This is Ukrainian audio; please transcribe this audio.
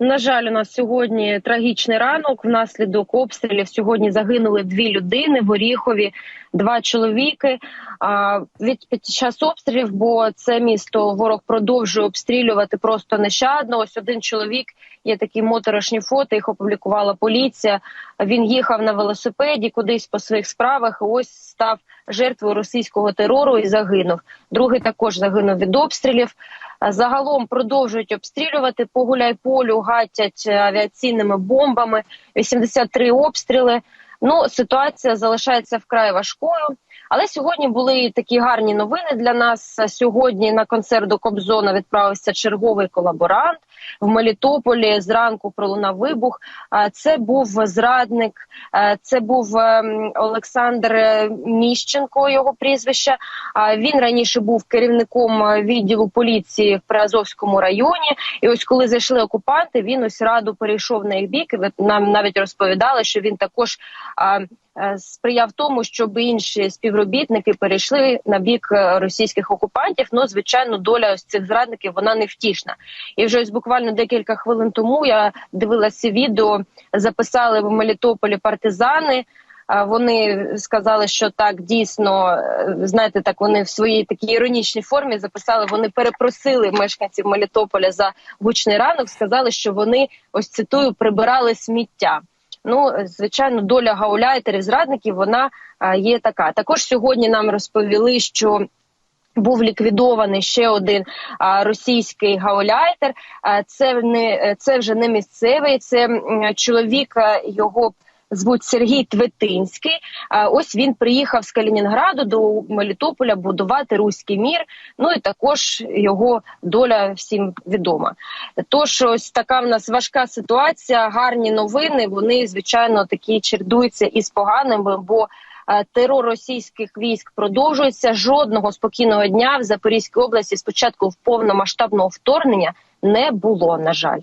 На жаль, у нас сьогодні трагічний ранок. Внаслідок обстрілів сьогодні загинули дві людини в Оріхові, два чоловіки. А від під час обстрілів, бо це місто ворог продовжує обстрілювати просто нещадно. Ось один чоловік є такі моторошні фото. Їх опублікувала поліція. Він їхав на велосипеді кудись по своїх справах. Ось став жертвою російського терору і загинув. Другий також загинув від обстрілів. Загалом продовжують обстрілювати по гуляйполю, гатять е, авіаційними бомбами. 83 обстріли. Ну ситуація залишається вкрай важкою. Але сьогодні були такі гарні новини для нас. Сьогодні на концерт до Кобзона відправився черговий колаборант в Мелітополі. Зранку пролунав вибух. Це був зрадник, це був ем, Олександр Міщенко. Його прізвище. Він раніше був керівником відділу поліції в Приазовському районі. І ось коли зайшли окупанти, він ось раду перейшов на їх бік. І нам навіть розповідали, що він також. Е, Сприяв тому, щоб інші співробітники перейшли на бік е, російських окупантів. Ну, звичайно, доля ось цих зрадників вона невтішна. І вже ось буквально декілька хвилин тому я дивилася відео, записали в Мелітополі партизани. Вони сказали, що так дійсно е, знаєте, так вони в своїй такій іронічній формі записали. Вони перепросили мешканців Мелітополя за гучний ранок. Сказали, що вони ось цитую прибирали сміття. Ну, звичайно, доля гауляйтерів зрадників вона є така. Також сьогодні нам розповіли, що був ліквідований ще один а, російський гауляйтер. А, це не це вже не місцевий. Це чоловік його. Звуть Сергій Тветинський. А ось він приїхав з Калінінграду до Мелітополя будувати руський мір. Ну і також його доля всім відома. Тож ось така в нас важка ситуація. Гарні новини. Вони звичайно такі чердуються із поганими, бо терор російських військ продовжується. Жодного спокійного дня в Запорізькій області спочатку в повномасштабного вторгнення не було. На жаль.